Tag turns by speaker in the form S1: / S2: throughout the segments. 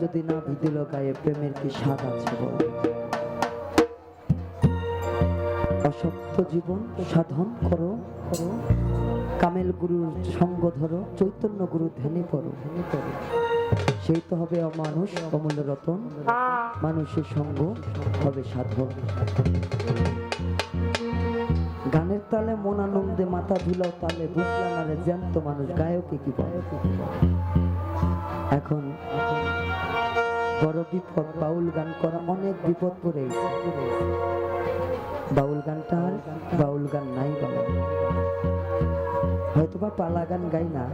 S1: যদি না ভিদিল গায়ে প্রেমের কি স্বাদ আছে অসত্য জীবন সাধন করো। করো কামেল গুরুর সঙ্গ ধরো, চৈতন্য গুরু ধ্যানে করো। ধ্যানে পড়ো সেই তো হবে অমানুষ, অমূল্য রতন। মানুষের সঙ্গ হবে সাধন। গানের তালে মন আনন্দে মাথা ধুলাও তালে বুঝলাম আরে জ্যান্ত মানুষ গায়কে কি বলে? এখন বড় বিপদ, বাউল গান করা অনেক বিপদ পড়ে বাউল গানটা বাউল গান নাই বলে। হয়তোবা পালা গান গাই না।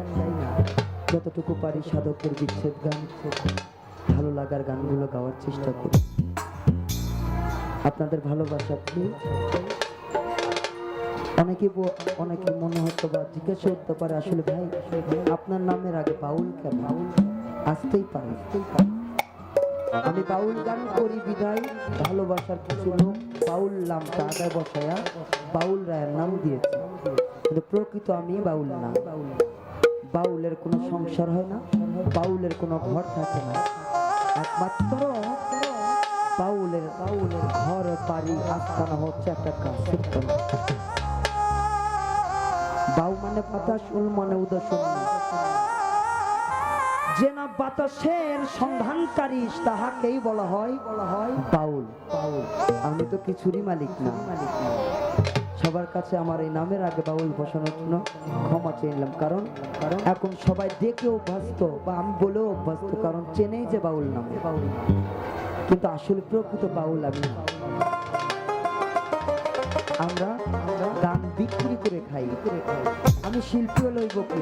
S1: যতটুকু পারি সাধকের বিচ্ছেদ গান, ভালো লাগার গানগুলো গাওয়ার চেষ্টা করি। আপনাদের ভালোবাসা প্লিজ অনেকে অনেকে মনে হতো বা জিজ্ঞাসা করতে পারে, আসলে ভাই, আপনার নামের আগে বাউল কেন? বাউল আসতেই পারে আসতেই পারে। আমি বাউল গান করি বিদায় ভালোবাসার কিছু লোক বাউল নামটা আগায় বসায়া বাউল রায়ের নাম দিয়েছে। কিন্তু প্রকৃত আমি বাউল না। বাউলের কোনো সংসার হয় না, বাউলের কোনো ঘর থাকে না। একমাত্র বাউলের বাউলের ঘর, বাড়ি আস্থানা হচ্ছে একটা তলা। বাউ মানে বাতাস, উল মানে উদাসন। যে না বাতাসের সন্ধানকারী তাহাকেই বলা হয় বলা হয় বাউল বাউল আমি তো কিছুরই মালিক না। মালিক না সবার কাছে আমার এই নামের আগে বাউল বসানোর জন্য ক্ষমা চেয়ে কারণ কারণ এখন সবাই দেখে অভ্যস্ত বা আমি বলেও অভ্যস্ত কারণ চেনেই যে বাউল নাম। বাউল। কিন্তু আসলে প্রকৃত বাউল আমি আমরা গান বিক্রি করে খাই করে খাই। আমি শিল্পীও লইব কি?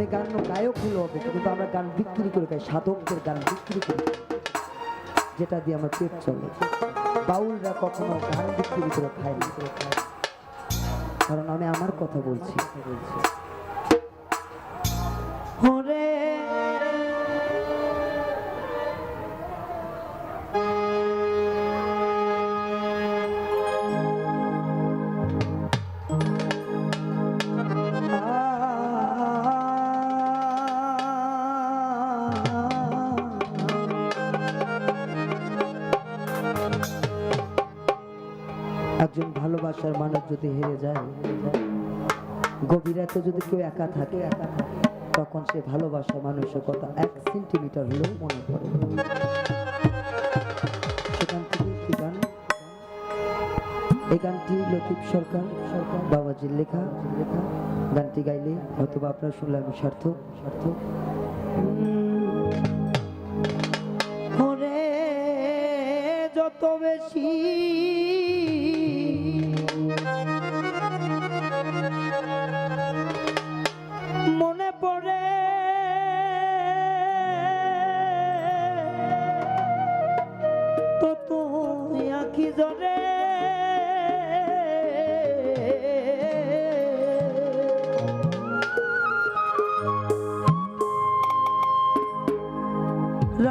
S1: আমি গান, গায়ক হলো হবে, কিন্তু আমরা গান বিক্রি করে খাই, সাধকদের গান বিক্রি করে যেটা দিয়ে আমার পেট চলে। বাউলরা কখনো গান বিক্রি করে খায় না। কারণ আমি আমার কথা বলছি বলছি। ভালোবাসার মানুষ যদি হেরে যায় গভীরাতে যদি কেউ একা থাকে একা থাকে তখন সে ভালোবাসা মানুষের কথা এক সেন্টিমিটার হলেও মনে পড়ে। সেখান থেকে গান এই গানটি লতিফ সরকার সরকার বাবাজির লেখা। লেখা গানটি গাইলে শুনলে আমি যত বেশি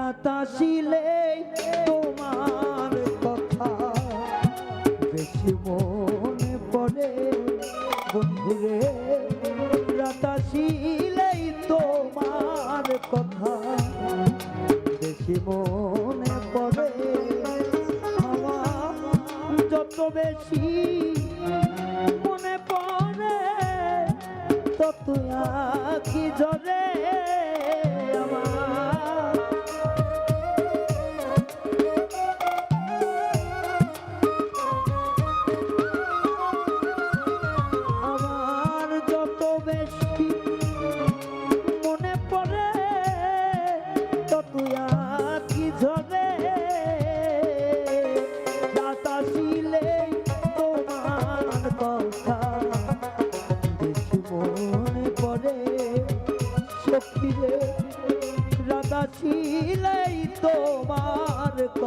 S1: রাত আসিলে তোমার কথা। বেশি মনে পড়ে বন্ধুরে রাত আসিলেই তোমার কথা। বেশি মনে পড়ে আমার যত বেশি মনে পড়ে তত আখি জরে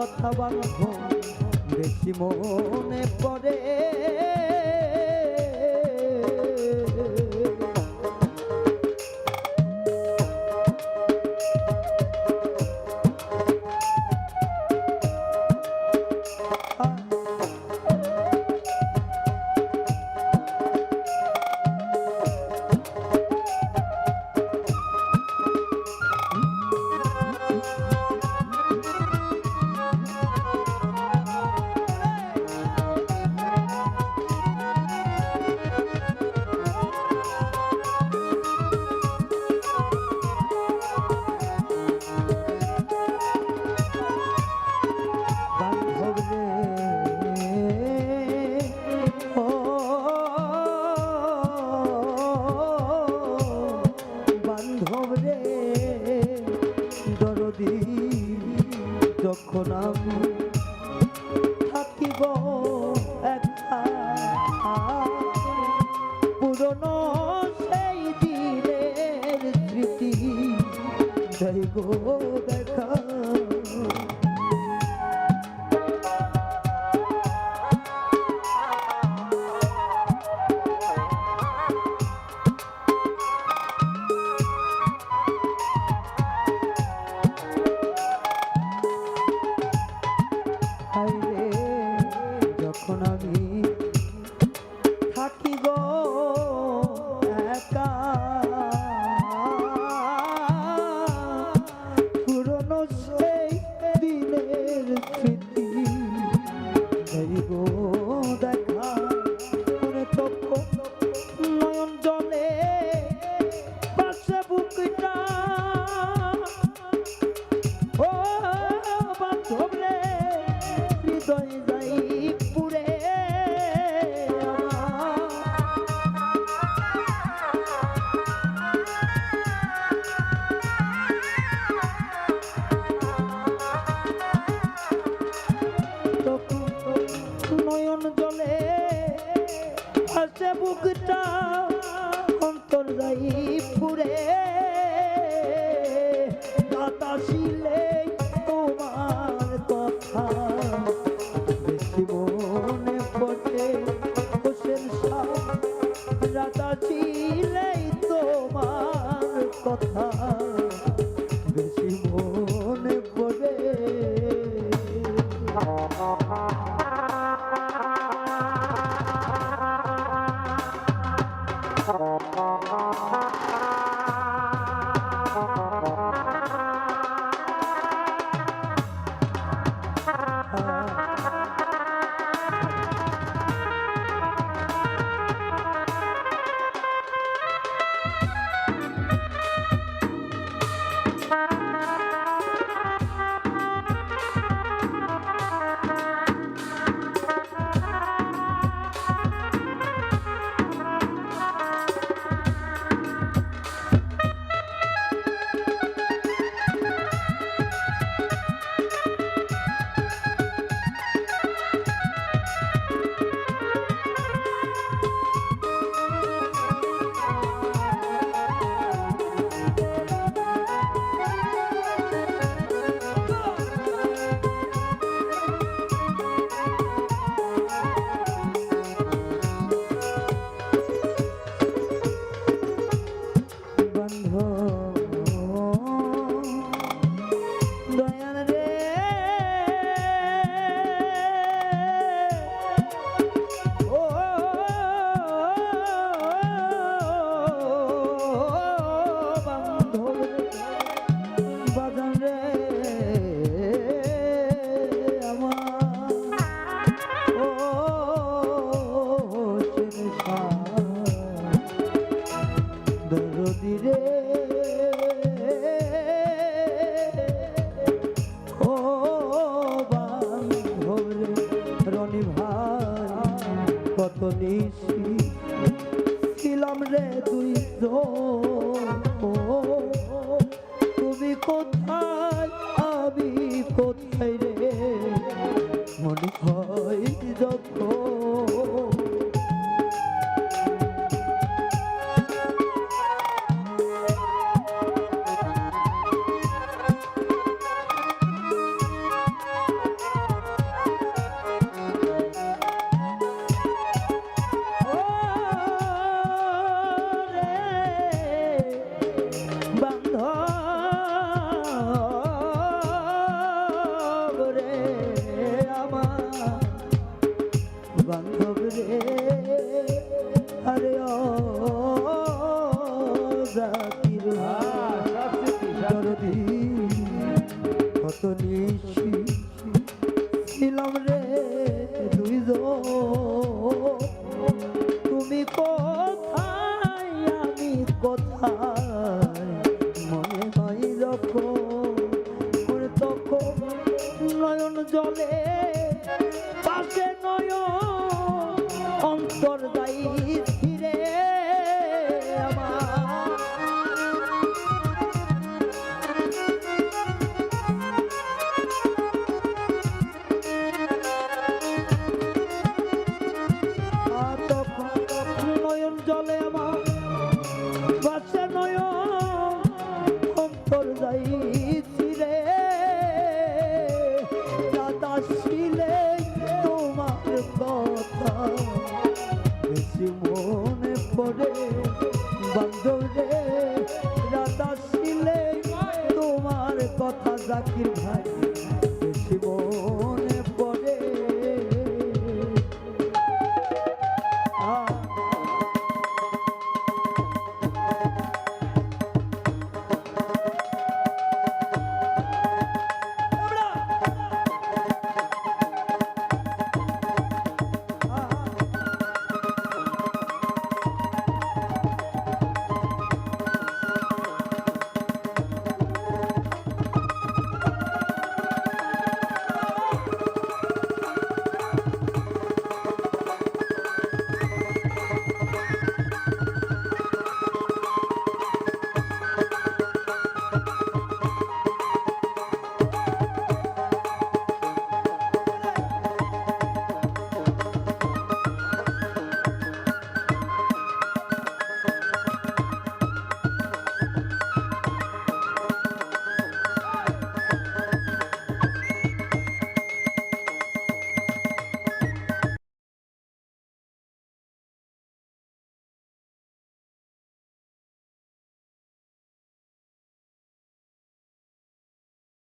S1: কথা বান্ধব বেশি মনে পড়ে। যখন আমি জীবনে ভাই কত নিশি ছিলাম রে দুই আরে হ্যাঁ, জাকির দরদি কত নিশি ছিলাম রে দুইজন। তুমি কোথায় আমি কোথায়? মনে হয় যখন তখন নয়ন জলে